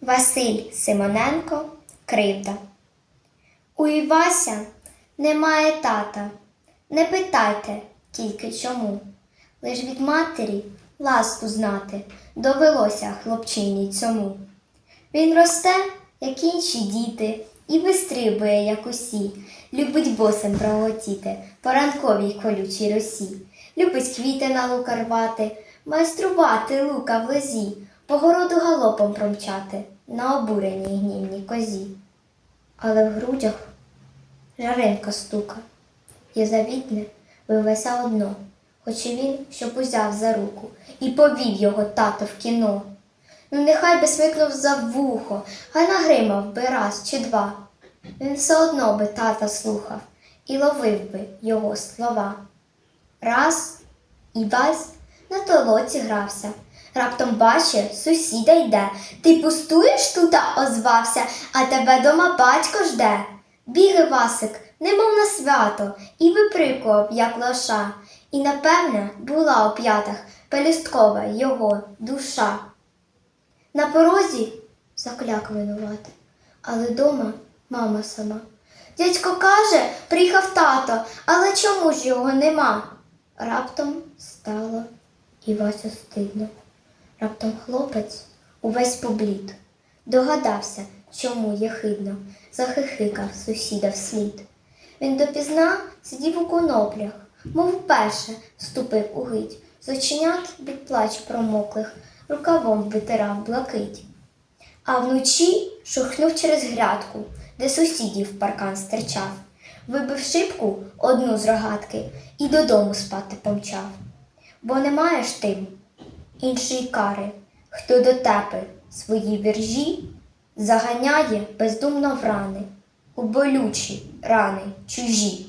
Василь Симоненко Кривда. У Івася немає тата. Не питайте тільки чому. Лиш від матері ласку знати довелося хлопчині цьому. Він росте, як інші діти, і вистрибує, як усі, любить босим пролетіти по ранковій колючій росі, любить квіти на лука рвати, майструвати лука в лозі, по городу галопом промчати на обуреній гнівній козі. Але в грудях жаринка стука, і завітне вивеся одно, хоч і він, щоб узяв за руку і повів його тато в кіно. Ну, нехай би смикнув за вухо, хай нагримав би раз чи два. Він все одно би тата слухав і ловив би його слова. Раз і Івась на толоці грався. Раптом бачить, сусіда йде. Ти пустуєш тута озвався, а тебе дома батько жде. Біги Васик, немов на свято, і виприкував, як лоша. І, напевне, була у п'ятах пелюсткова його душа. На порозі закляк винувати, але дома мама сама. Дядько каже, приїхав тато, але чому ж його нема? Раптом стало і Васю стидно. Раптом хлопець увесь поблід. Догадався, чому є хидно, захихикав сусіда вслід. Він допізна сидів у коноплях, мов вперше вступив у гить, з оченят від плач промоклих, рукавом витирав блакить. А вночі шурхнув через грядку, де сусідів паркан стирчав, вибив шибку одну з рогатки і додому спати помчав. Бо не маєш ти іншої кари, хто до тепи свої віржі заганяє бездумно в рани, у болючі рани чужі.